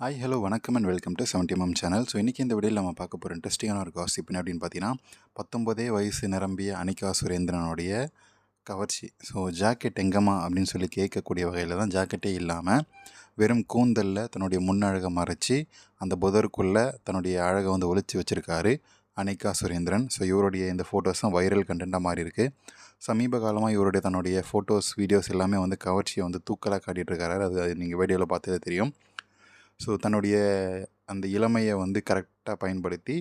Hi hello வணக்கம் and welcome to seventy MM channel so இன்றைக்கி இந்த வீடியோவில் நம்ம பார்க்க போகிற இன்ட்ரெஸ்டிங்கான ஒரு காசிப் என்ன அப்படின்னு பார்த்தீங்கன்னா பத்தொம்போதே வயசு நிரம்பிய அனிகா சுரேந்திரனுடைய கவர்ச்சி. ஸோ ஜாக்கெட் எங்கம்மா அப்படின்னு சொல்லி கேட்கக்கூடிய வகையில் தான் ஜாக்கெட்டே இல்லாமல் வெறும் கூந்தலில் தன்னுடைய முன்னழகை மறைச்சி அந்த புதருக்குள்ளே தன்னுடைய அழகை வந்து ஒழிச்சு வச்சுருக்காரு அனிகா சுரேந்திரன். ஸோ இவருடைய இந்த ஃபோட்டோஸ் தான் வைரல் கண்டென்ட்டாக மாறி இருக்குது சமீப காலமாக இவருடைய தன்னுடைய ஃபோட்டோஸ் வீடியோஸ் எல்லாமே வந்து கவர்ச்சியை வந்து தூக்கலாக காட்டிகிட்டு இருக்காரு. அது நீங்கள் வீடியோவில் பார்த்ததே தெரியும். ஸோ தன்னுடைய அந்த இளமையை வந்து கரெக்டாக பயன்படுத்தி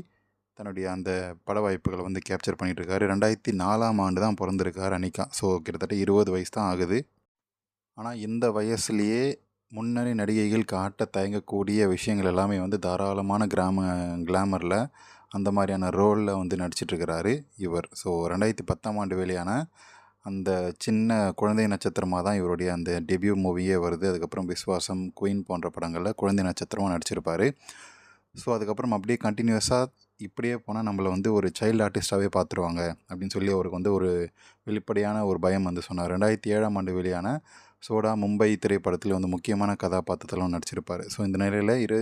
தன்னுடைய அந்த பட வாய்ப்புகளை வந்து கேப்சர் பண்ணிகிட்ருக்காரு ரெண்டாயிரத்தி நாலாம் ஆண்டு தான் பிறந்திருக்கார் அனிகா ஸோ கிட்டத்தட்ட இருபது வயசு தான் ஆகுது. ஆனால் இந்த வயசுலேயே முன்னணி நடிகைகள் காட்ட தயங்கக்கூடிய விஷயங்கள் எல்லாமே வந்து தாராளமான கிராம கிளாமரில் அந்த மாதிரியான ரோலில் வந்து நடிச்சிட்ருக்கிறாரு இவர். ஸோ ரெண்டாயிரத்தி பத்தாம் ஆண்டு வெளியான அந்த சின்ன குழந்தை நட்சத்திரமாக தான் இவருடைய அந்த டெபியூ மூவியே வருது. அதுக்கப்புறம் விஸ்வாசம் குயின் போன்ற படங்களில் குழந்தை நட்சத்திரமாக நடிச்சிருப்பார். ஸோ அதுக்கப்புறம் அப்படியே கண்டினியூஸாக இப்படியே போனால் நம்மளை வந்து ஒரு சைல்டு ஆர்டிஸ்ட்டாகவே பார்த்துருவாங்க அப்படின்னு சொல்லி அவருக்கு வந்து ஒரு வெளிப்படையான ஒரு பயம் வந்து சொன்னார். ரெண்டாயிரத்தி ஏழாம் ஆண்டு வெளியான சோடா மும்பை திரைப்படத்தில் வந்து முக்கியமான கதாபாத்திரத்திலும் நடிச்சிருப்பார். ஸோ இந்த நிலையில் இரு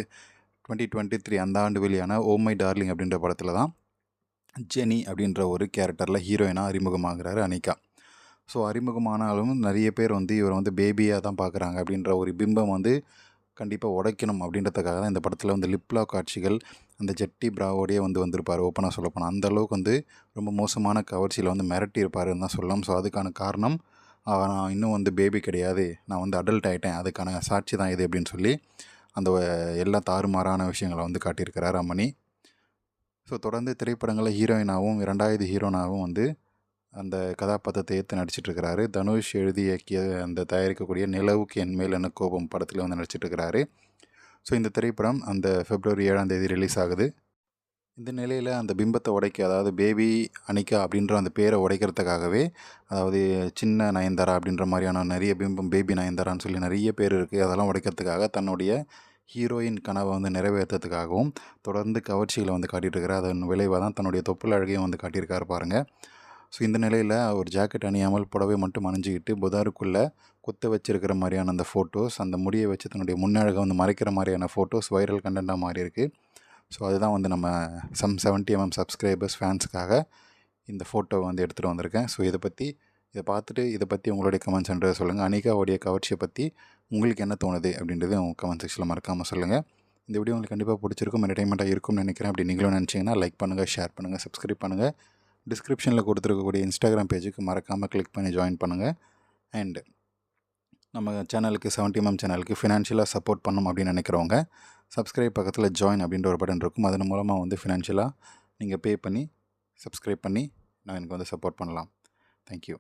டுவெண்ட்டி டுவெண்ட்டி த்ரீ அந்த ஆண்டு வெளியான ஓ மை டார்லிங் அப்படின்ற படத்தில் தான் ஜெனி அப்படின்ற ஒரு கேரக்டரில் ஹீரோயினாக அறிமுகமாகிறாரு அனிகா. ஸோ அறிமுகமானாலும் நிறைய பேர் வந்து இவரை வந்து பேபியாக தான் பார்க்குறாங்க அப்படின்ற ஒரு பிம்பம் வந்து கண்டிப்பாக உடைக்கணும் அப்படின்றதுக்காக தான் இந்த படத்தில் வந்து லிப்லா காட்சிகள் அந்த ஜெட்டி பிராவோடையே வந்து வந்திருப்பார். ஓப்பனாக சொல்லப்போனால் அந்த அளவுக்கு வந்து ரொம்ப மோசமான கவர்ச்சியில் வந்து மிரட்டி இருப்பாருன்னு தான் சொல்லலாம் ஸோ அதுக்கான காரணம் நான் இன்னும் வந்து பேபி கிடையாது. நான் வந்து அடல்ட் ஆகிட்டேன் அதுக்கான சாட்சி தான் இது அப்படின்னு சொல்லி அந்த எல்லா தாறுமாறான விஷயங்களை வந்து காட்டியிருக்கிறார் அம்மணி. ஸோ தொடர்ந்து திரைப்படங்களில் ஹீரோயினாகவும் இரண்டாவது ஹீரோனாகவும் வந்து அந்த கதாபாத்திரத்தை ஏற்று நடிச்சிட்ருக்கிறாரு தனுஷ் எழுதி இயக்கிய அந்த தயாரிக்கக்கூடிய நிலவுக்கு என் மேல் என்ன கோபம் படத்தில் வந்து நடிச்சிட்ருக்கிறாரு ஸோ இந்த திரைப்படம் அந்த பிப்ரவரி ஏழாம் தேதி ரிலீஸ் ஆகுது. இந்த நிலையில் அந்த பிம்பத்தை உடைக்க அதாவது பேபி அனிகா அப்படின்ற அந்த பேரை உடைக்கிறதுக்காகவே அதாவது சின்ன நயன்தாரா அப்படின்ற மாதிரியான நிறைய பிம்பம் பேபி நயன்தாரான்னு சொல்லி நிறைய பேர் இருக்குது அதெல்லாம் உடைக்கிறதுக்காக தன்னுடைய ஹீரோயின் கனவை வந்து நிறைவேற்றுறதுக்காகவும் தொடர்ந்து கவர்ச்சிகளை வந்து காட்டிகிட்டு இருக்கிறார் அதன் விளைவாக தான் தன்னுடைய தொப்புள் அழகையும் வந்து காட்டியிருக்காரு பாருங்கள் ஸோ இந்த நிலையில் ஒரு ஜாக்கெட் அணியாமல் புடவை மட்டும் அணிஞ்சிக்கிட்டு புதாருக்குள்ளே குத்த வச்சிருக்கிற மாதிரியான அந்த ஃபோட்டோஸ் அந்த முடியை வச்சு தன்னுடைய முன்னழகை வந்து மறைக்கிற மாதிரியான ஃபோட்டோஸ் வைரல் கண்டென்ட்டாக மாறி இருக்குது ஸோ அதுதான் வந்து நம்ம சம் செவன்ட்டி எம்எம் சப்ஸ்கிரைபர்ஸ் ஃபேன்ஸுக்காக இந்த ஃபோட்டோவை வந்து எடுத்துகிட்டு வந்திருக்கேன். ஸோ இதை பற்றி இதை பார்த்துட்டு இதை பற்றி உங்களுடைய கமெண்ட்ஸ்ன்றதை சொல்லுங்கள் அனிகாவுடைய கவர்ச்சியை பற்றி உங்களுக்கு என்ன தோணுது அப்படின்றது உங்கள் கமெண்ட் செக்ஷனில் மறக்காமல் சொல்லுங்கள் இந்த வீடியோ உங்களுக்கு கண்டிப்பாக பிடிச்சிருக்கும் என்டர்டைன்மெண்ட்டாக இருக்கும்னு நினைக்கிறேன். அப்படி நீங்களும் நினச்சிங்கன்னா லைக் பண்ணுங்கள் ஷேர் பண்ணுங்கள் சப்ஸ்கிரைப் பண்ணுங்கள் டிஸ்கிரிப்ஷனில் கொடுத்துருக்கக்கூடிய இன்ஸ்டாகிராம் பேஜுக்கு மறக்காமல் கிளிக் பண்ணி ஜாயின் பண்ணுங்கள் அண்டு நம்ம சேனலுக்கு செவன்ட்டி எம்எம் சேனலுக்கு ஃபினான்ஷியலாக சப்போர்ட் பண்ணணும் அப்படின்னு நினைக்கிறவங்க சப்ஸ்கிரைப் பக்கத்தில் ஜாயின் அப்படின்ற ஒரு பட்டன் இருக்கும். அதன் மூலமாக வந்து ஃபினான்ஷியலாக நீங்கள் பே பண்ணி சப்ஸ்கிரைப் பண்ணி நான் எனக்கு வந்து சப்போர்ட் பண்ணலாம். தேங்க்யூ